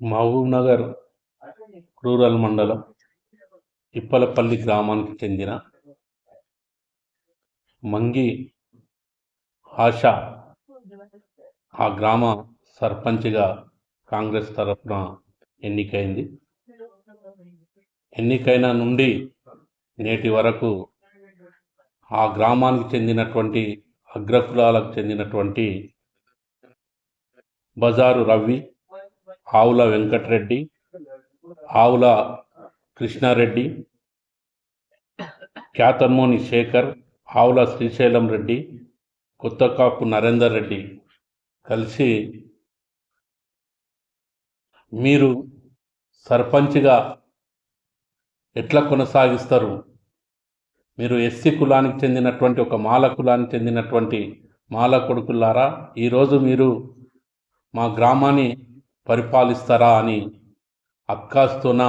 Mahabubnagar rural మండలం ఇప్పలపల్లి గ్రామానికి చెందిన మంగి ఆశ ఆ గ్రామ సర్పంచ్గా కాంగ్రెస్ తరఫున ఎన్నికైంది. ఎన్నికైన నుండి నేటి వరకు ఆ గ్రామానికి చెందినటువంటి అగ్రకులాలకు చెందినటువంటి బజారు రవి ఆవుల వెంకటరెడ్డి ఆవుల కృష్ణారెడ్డి ఖ్యాతమ్మోని శేఖర్ ఆవుల శ్రీశైలం రెడ్డి కొత్తకాపు నరేందర్ రెడ్డి కలిసి మీరు సర్పంచ్గా ఎట్లా కొనసాగిస్తారు? మీరు ఎస్సీ కులానికి చెందినటువంటి ఒక మాల కులానికి చెందినటువంటి మాల కొడుకులారా? ఈరోజు మీరు మా గ్రామాన్ని పరిపాలిస్తారా అని అక్కాస్తున్న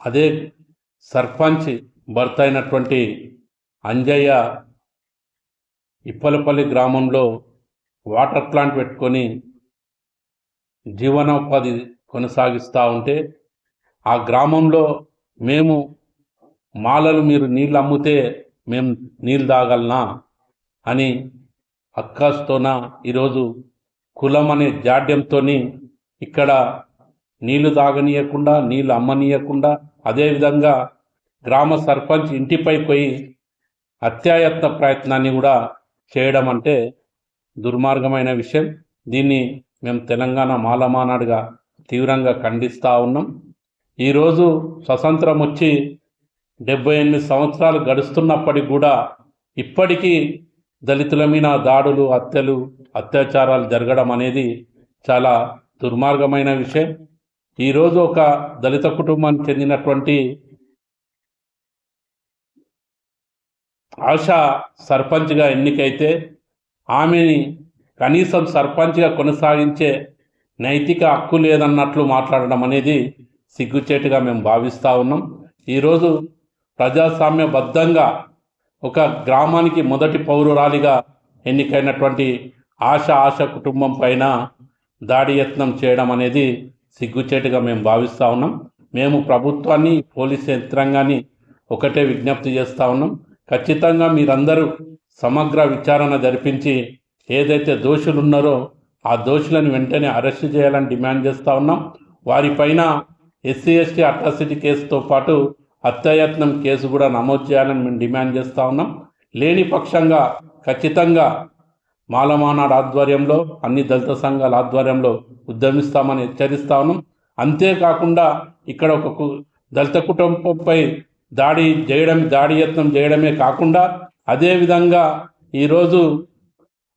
అదే సర్పంచ్ భర్త అయినటువంటి అంజయ్య ఇప్పలపల్లి గ్రామంలో వాటర్ ప్లాంట్ పెట్టుకొని జీవనోపాధి కొనసాగిస్తూ ఉంటే ఆ గ్రామంలో మేము మాలలు మీరు నీళ్ళు అమ్మితే మేము నీళ్ళు తాగలనా అని అక్కాస్తోన ఈరోజు కులం అనే జాడ్యంతో ఇక్కడ నీళ్ళు తాగనీయకుండా నీళ్ళు అమ్మనీయకుండా అదేవిధంగా గ్రామ సర్పంచ్ ఇంటిపై పోయి అత్యాయత్న ప్రయత్నాన్ని కూడా చేయడం అంటే దుర్మార్గమైన విషయం. దీన్ని మేము తెలంగాణ మాలమానాడుగా తీవ్రంగా ఖండిస్తూ ఉన్నాం. ఈరోజు స్వతంత్రం వచ్చి డెబ్బై ఎనిమిది సంవత్సరాలు గడుస్తున్నప్పటికి కూడా ఇప్పటికీ దళితుల మీద దాడులు హత్యలు అత్యాచారాలు జరగడం అనేది చాలా దుర్మార్గమైన విషయం. ఈరోజు ఒక దళిత కుటుంబానికి చెందినటువంటి ఆశ సర్పంచ్గా ఎన్నికైతే ఆమెని కనీసం సర్పంచ్గా కొనసాగించే నైతిక హక్కు లేదన్నట్లు మాట్లాడడం అనేది సిగ్గుచేటుగా మేము భావిస్తూ ఉన్నాం. ఈరోజు ప్రజాస్వామ్యబద్ధంగా ఒక గ్రామానికి మొదటి పౌరురాలిగా ఎన్నికైనటువంటి ఆశ ఆశ కుటుంబం పైన దాడి యత్నం చేయడం అనేది సిగ్గుచేటుగా మేము భావిస్తూ ఉన్నాం. మేము ప్రభుత్వాన్ని పోలీస్ యంత్రాంగాన్ని ఒకటే విజ్ఞప్తి చేస్తూ ఉన్నాం. ఖచ్చితంగా మీరందరూ సమగ్ర విచారణ జరిపించి ఏదైతే దోషులు ఉన్నారో ఆ దోషులను వెంటనే అరెస్ట్ చేయాలని డిమాండ్ చేస్తూ ఉన్నాం. వారిపైన ఎస్సీ ఎస్టీ అట్రాసిటీ కేసుతో పాటు హత్యాయత్నం కేసు కూడా నమోదు చేయాలని మేము డిమాండ్ చేస్తూ ఉన్నాం. లేని పక్షంగా ఖచ్చితంగా మాలమానాడు ఆధ్వర్యంలో అన్ని దళిత సంఘాల ఆధ్వర్యంలో ఉద్యమిస్తామని హెచ్చరిస్తా ఉన్నాం. అంతేకాకుండా ఇక్కడ ఒక కు- దళిత కుటుంబంపై దాడి చేయడం దాడి యత్నం చేయడమే కాకుండా అదేవిధంగా ఈరోజు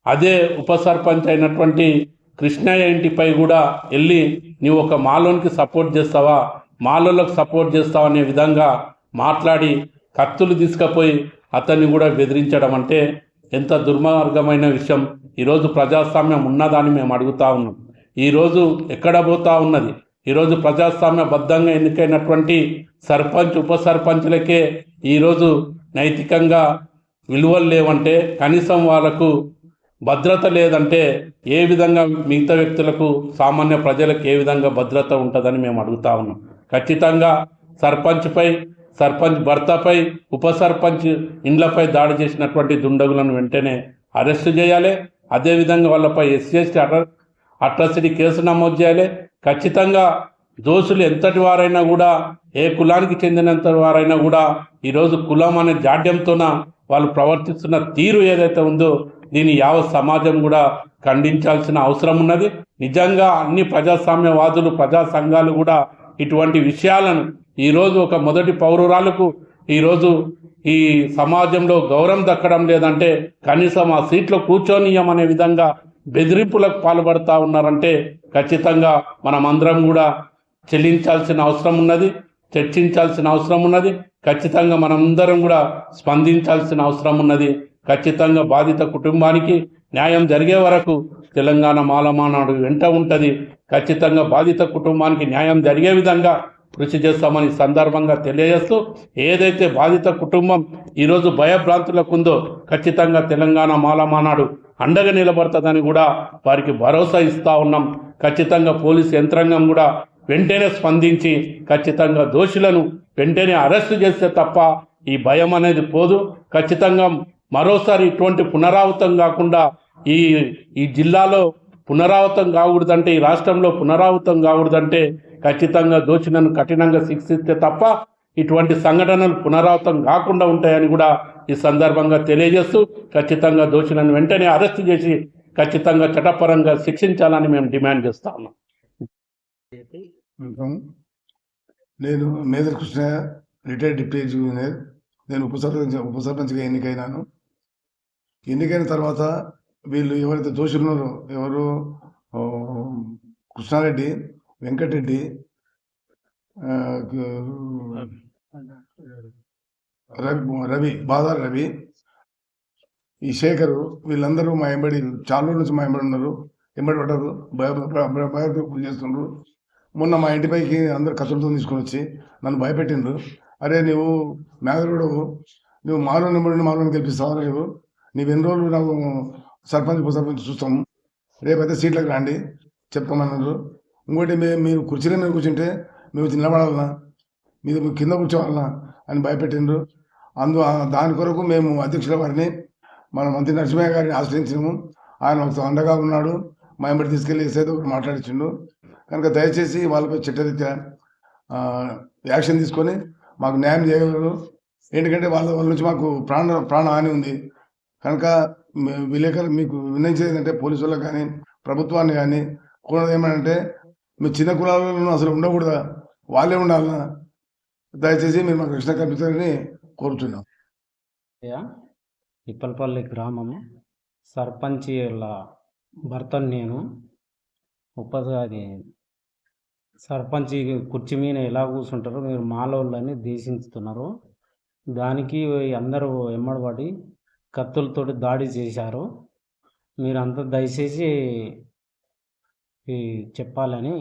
అదే ఉప సర్పంచ్ అయినటువంటి కృష్ణయ్య ఇంటిపై కూడా వెళ్ళి నీవు ఒక మాలోనికి సపోర్ట్ చేస్తావా? మాలలకు సపోర్ట్ చేస్తామనే అనే విధంగా మాట్లాడి కత్తులు తీసుకుపోయి అతన్ని కూడా బెదిరించడం అంటే ఎంత దుర్మార్గమైన విషయం. ఈరోజు ప్రజాస్వామ్యం ఉన్నదాన్ని మేము అడుగుతా ఉన్నాం. ఈరోజు ఎక్కడ పోతా ఉన్నది? ఈరోజు ప్రజాస్వామ్య బద్ధంగా ఎన్నికైనటువంటి సర్పంచ్ ఉప సర్పంచ్లకే ఈరోజు నైతికంగా విలువలు లేవంటే కనీసం వాళ్ళకు భద్రత లేదంటే ఏ విధంగా మిగతా వ్యక్తులకు సామాన్య ప్రజలకు ఏ విధంగా భద్రత ఉంటుందని మేము అడుగుతా ఉన్నాం. ఖచ్చితంగా సర్పంచ్పై సర్పంచ్ భర్తపై ఉప సర్పంచ్ ఇండ్లపై దాడి చేసినటువంటి దుండగులను వెంటనే అరెస్టు చేయాలి. అదేవిధంగా వాళ్ళపై ఎస్సీ ఎస్టీ అట్ర అట్రాసిటీ కేసు నమోదు చేయాలి. ఖచ్చితంగా దోషులు ఎంతటి వారైనా కూడా ఏ కులానికి చెందినంత వారైనా కూడా ఈరోజు కులం అనే జాడ్యంతోన వాళ్ళు ప్రవర్తిస్తున్న తీరు ఏదైతే ఉందో దీన్ని యావత్ సమాజం కూడా ఖండించాల్సిన అవసరం ఉన్నది. నిజంగా అన్ని ప్రజాస్వామ్యవాదులు ప్రజా సంఘాలు కూడా ఇటువంటి విషయాలను ఈరోజు ఒక మొదటి పౌరురాలకు ఈరోజు ఈ సమాజంలో గౌరవం దక్కడం లేదంటే కనీసం ఆ సీట్లో కూర్చోనీయమనే విధంగా బెదిరింపులకు పాల్పడతా ఉన్నారంటే ఖచ్చితంగా మనమందరం కూడా చెల్లించాల్సిన అవసరం ఉన్నది చర్చించాల్సిన అవసరం ఉన్నది ఖచ్చితంగా మనందరం కూడా స్పందించాల్సిన అవసరం ఉన్నది. ఖచ్చితంగా బాధిత కుటుంబానికి న్యాయం జరిగే వరకు తెలంగాణ మాలమానాడు వెంట ఉంటుంది. ఖచ్చితంగా బాధిత కుటుంబానికి న్యాయం జరిగే విధంగా కృషి చేస్తామని సందర్భంగా తెలియజేస్తూ ఏదైతే బాధిత కుటుంబం ఈరోజు భయభ్రాంతులకు ఉందో ఖచ్చితంగా తెలంగాణ మాలమానాడు అండగా నిలబడుతుందని కూడా వారికి భరోసా ఇస్తా ఉన్నాం. ఖచ్చితంగా పోలీస్ యంత్రాంగం కూడా వెంటనే స్పందించి ఖచ్చితంగా దోషులను వెంటనే అరెస్టు చేస్తే తప్ప ఈ భయం అనేది పోదు. ఖచ్చితంగా మరోసారి ఇటువంటి పునరావృతం కాకుండా ఈ ఈ జిల్లాలో పునరావృతం కాకూడదంటే ఈ రాష్ట్రంలో పునరావృతం కాకూడదంటే ఖచ్చితంగా దోషులను కఠినంగా శిక్షిస్తే తప్ప ఇటువంటి సంఘటనలు పునరావృతం కాకుండా ఉంటాయని కూడా ఈ సందర్భంగా తెలియజేస్తూ ఖచ్చితంగా దోషులను వెంటనే అరెస్టు చేసి ఖచ్చితంగా చట్టపరంగా శిక్షించాలని మేము డిమాండ్ చేస్తా ఉన్నాం. నేను Medar Krishna retired deputy engineer. నేను ఉప సర్పంచ్ ఉప సర్పంచ్గా ఎన్నికైనాను. ఎన్నికైన తర్వాత వీళ్ళు ఎవరైతే దోషులున్నారో ఎవరు? కృష్ణారెడ్డి వెంకటరెడ్డి రవి రవి బాదార్ రవి ఈ శేఖరు వీళ్ళందరూ మా ఎంబడి చాలా రోజుల నుంచి మా ఎంబడి ఉన్నారు. ఎంబడి పడ్డారు. భయపడ చేస్తున్నారు. మొన్న మా ఇంటిపైకి అందరు కసులతో తీసుకొని వచ్చి నన్ను భయపెట్టిండ్రు. అరే నువ్వు మేదరుడు నువ్వు మాలో నెంబడి మాలో గెలిపిస్తావా? నువ్వు నువ్వు ఎన్ని రోజులు నాకు సర్పంచ్ ఉప సర్పంచ్ చూస్తాము. రేపైతే సీట్లకు రండి. చెప్తామన్నారు ఇంకోటి మేము మీరు కుర్చీల మీద కూర్చుంటే మేము నిలబడాలనా? మీరు కింద కూర్చోవాలనా అని భయపెట్టిండ్రు. అందు దాని కొరకు మేము అధ్యక్షుల వారిని మన మంత్రి నరసింహయ్య గారిని ఆశ్రయించినాము. ఆయన ఒక అండగా ఉన్నాడు. మా ఎంబడి తీసుకెళ్ళి ఏదో ఒకటి మాట్లాడించిండు కనుక దయచేసి వాళ్ళపై చట్టరీత్యా యాక్షన్ తీసుకొని మాకు న్యాయం చేయగలరు. ఎందుకంటే వాళ్ళ వాళ్ళ నుంచి మాకు ప్రాణ ప్రాణ హాని ఉంది. కనుక విలేకరులు విలేకరు మీకు వినయించేది ఏంటంటే పోలీసు వాళ్ళకి కానీ ప్రభుత్వాన్ని కానీ కూడా ఏమంటే మీ చిన్న కులాలలో అసలు ఉండకూడదా? వాళ్ళే ఉండాలన్నా దయచేసి మీరు మాకు రక్షణ కల్పించాలని కోరుతున్నాం ఇప్పలపల్లి గ్రామము సర్పంచ్ వాళ్ళ భర్తను నేను ఉప అది సర్పంచ్ కుర్చీ మీద ఎలా కూర్చుంటారో మీరు మాలోళ్ళని దేశించుతున్నారు దానికి అందరూ ఎమ్మడబడి కత్తులతోటి దాడి చేశారు. మీరంతా దయచేసి ఈ చెప్పాలని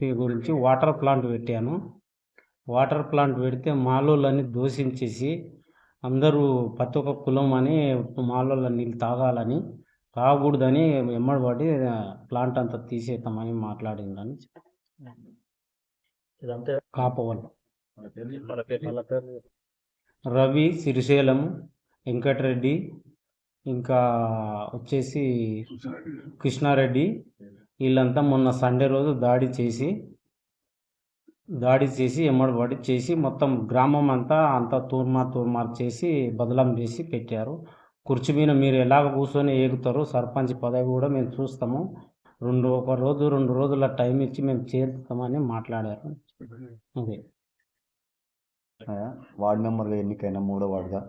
దీని గురించి వాటర్ ప్లాంట్ పెట్టాను. వాటర్ ప్లాంట్ పెడితే మాలోళ్ళని దూషించేసి అందరూ ప్రతి ఒక్క కులం అని మాలోళ్ళ నీళ్ళు తాగాలని తాగకూడదని ఎమ్మడబడి ప్లాంట్ అంతా తీసేద్దామని మాట్లాడిందని కాపవల్ రవి శ్రీశైలం వెంకటరెడ్డి ఇంకా వచ్చేసి కృష్ణారెడ్డి వీళ్ళంతా మొన్న సండే రోజు దాడి చేసి దాడి చేసి ఎమ్మడిపడి చేసి మొత్తం గ్రామం అంతా అంతా తూర్మా తూర్మార్ చేసి బదలం చేసి పెట్టారు. కుర్చీ మీద మీరు ఎలాగ కూర్చొని ఏగుతారో సర్పంచ్ పదవి కూడా మేము చూస్తాము. రెండు ఒక రోజు రెండు రోజుల టైం ఇచ్చి మేము చేరుతామని మాట్లాడారు. అదే. వార్డు మెంబర్గా ఎన్నికైన మూడో వార్డుగా?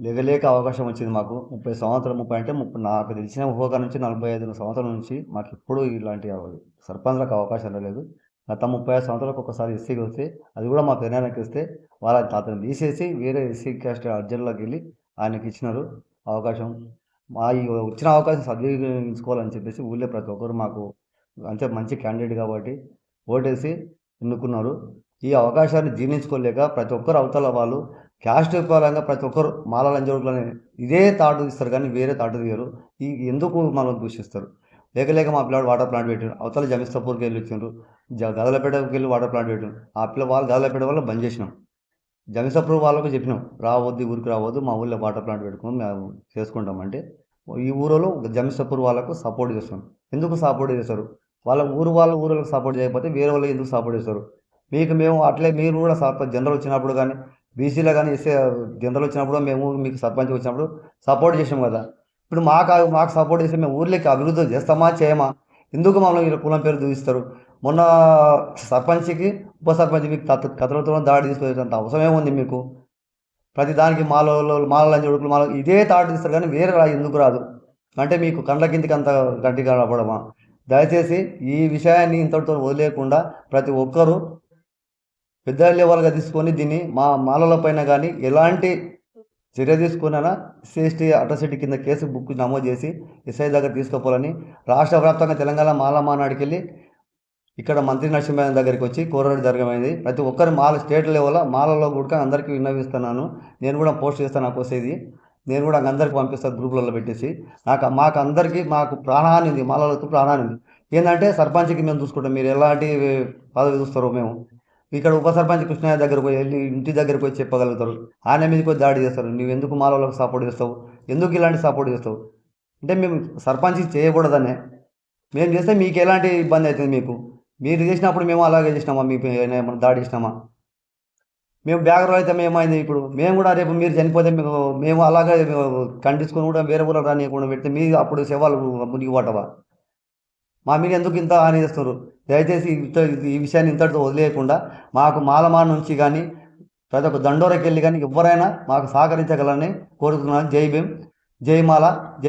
లేకలేక అవకాశం వచ్చింది మాకు. ముప్పై సంవత్సరం ముప్పై అంటే ముప్పై నాకు తెలిసిన హోగా నుంచి నలభై ఐదు సంవత్సరం నుంచి మాకు ఎప్పుడూ ఇలాంటి అవ- సర్పంచ్లకు అవకాశం రాలేదు. గత ముప్పై ఐదు సంవత్సరాలకు ఒకసారి ఎస్సీకి వస్తే అది కూడా మా పెనానికి వస్తే వాళ్ళ అతను తీసేసి వేరే ఎస్సీ క్యాస్ట్ అర్జెంట్లోకి వెళ్ళి ఆయనకి ఇచ్చినారు అవకాశం. మా ఈ వచ్చిన అవకాశం సద్వినియోగించుకోవాలని చెప్పేసి ఊళ్ళో ప్రతి ఒక్కరు మాకు అంటే మంచి క్యాండిడేట్ కాబట్టి ఓటేసి ఎన్నుకున్నారు. ఈ అవకాశాన్ని జీర్ణించుకోలేక ప్రతి ఒక్కరు అవతల వాళ్ళు క్యాస్ట్ పరంగా ప్రతి ఒక్కరు మాల లంజోడుకులని ఇదే తాటు తీస్తారు కానీ వేరే తాటు తీయరు. ఈ ఎందుకు మనం దూషిస్తారు? లేక లేక మా పిల్లాడు వాటర్ ప్లాంట్ పెట్టారు అవతల జమిస్తాపూర్కి వెళ్ళి వచ్చిండ్రు. జ గదలపేటకి వెళ్ళి వాటర్ ప్లాంట్ పెట్టారు ఆ పిల్ల వాళ్ళు గదలపేట వల్ల బంద్ చేసినాం. జమిస్తాపూర్ వాళ్ళకు చెప్పినాం. రావద్దు ఊరికి రావద్దు మా ఊళ్ళో వాటర్ ప్లాంట్ పెట్టుకుని మేము చేసుకుంటామంటే ఈ ఊరిలో జమిస్తాపూర్ వాళ్ళకు సపోర్ట్ చేస్తున్నాం ఎందుకు సపోర్ట్ చేస్తారు? వాళ్ళ ఊరు వాళ్ళ ఊరికి సపోర్ట్ చేయకపోతే వేరే వాళ్ళకి ఎందుకు సపోర్ట్ చేస్తారు? మీకు మేము అట్లే మీరు కూడా జనరల్ వచ్చినప్పుడు కానీ బీసీలో కానీ ఎస్సీ జనరల్ వచ్చినప్పుడు మేము మీకు సర్పంచ్ వచ్చినప్పుడు సపోర్ట్ చేసాం కదా. ఇప్పుడు మాకు మాకు సపోర్ట్ చేస్తే మేము ఊర్లోకి అభివృద్ధి చేస్తామా చేయమా? ఎందుకు మమ్మల్ని వీళ్ళ కులం పేరు చూపిస్తారు? మొన్న సర్పంచ్కి ఉప సర్పంచ్ మీకు కథ కథలతో దాడి తీసుకొచ్చేంత అవసరం ఉంది మీకు. ప్రతి దానికి మాలో మాలని చూడుకులు మాల ఇదే తాడు తీస్తారు కానీ వేరే రా ఎందుకు రాదు? అంటే మీకు కండ్ల కిందికి అంత గట్టిగా రావడమా? దయచేసి ఈ విషయాన్ని ఇంతటితో వదిలేయకుండా ప్రతి ఒక్కరూ పెద్ద లెవెల్గా తీసుకొని దీన్ని మా మాలల పైన కానీ ఎలాంటి చర్య తీసుకున్నా సిఎస్టీ అట్రాసిటీ కింద కేసు బుక్ నమోదు చేసి ఎస్ఐ దగ్గర తీసుకోపోవాలని రాష్ట్ర వ్యాప్తంగా తెలంగాణ మాలమానాడికి వెళ్ళి ఇక్కడ మంత్రి నరసింహయ్య దగ్గరికి వచ్చి కోరడం జరగమైంది ప్రతి ఒక్కరు మాల స్టేట్ లెవెల్లో మాలలో కూడా అందరికీ విన్నవిస్తున్నాను. నేను కూడా పోస్ట్ చేస్తాను నాకు వచ్చేది నేను కూడా అందరికి పంపిస్తాను గ్రూపులలో పెట్టేసి. నాకు మాకు అందరికీ మాకు ప్రాణహాని ఉంది. మాలలకు ప్రాణహాని ఉంది. ఏంటంటే సర్పంచ్కి మేము చూసుకుంటాం. మీరు ఎలాంటి పదవి చూస్తారో మేము. ఇక్కడ ఉప సర్పంచ్ కృష్ణయ్య దగ్గరకు పోయి వెళ్ళి ఇంటి దగ్గరకు పోయి చెప్పగలుగుతారు. ఆయన మీదకి దాడి చేస్తారు. నువ్వు ఎందుకు మాల సపోర్ట్ చేస్తావు? ఎందుకు ఇలాంటి సపోర్ట్ చేస్తావు? అంటే మేము సర్పంచ్ చేయకూడదనే. మేము చేస్తే మీకు ఎలాంటి ఇబ్బంది అవుతుంది మీకు? మీరు చేసినప్పుడు మేము అలాగే చేసినామా? మీకు ఏమైనా దాడి చేసినామా? మేము బ్యాగ్లో అయితే మేమైంది ఇప్పుడు. మేము కూడా రేపు మీరు చనిపోతే మేము మేము అలాగే ఖండించుకొని కూడా వేరే ఊళ్ళో రానియకుండా పెడితే మీరు అప్పుడు శవాలు మునిగి పట్టవా? మా మీద ఎందుకు ఇంత హాని చేస్తున్నారు దయచేసి ఇంత ఈ విషయాన్ని ఇంతటితో వదిలేయకుండా మాకు మాలమా నుంచి కానీ ప్రతి ఒక్క దండోరకి వెళ్ళి కానీ ఎవరైనా మాకు సహకరించగలని కోరుతున్నాను. జై భీమ్ జై మాల జై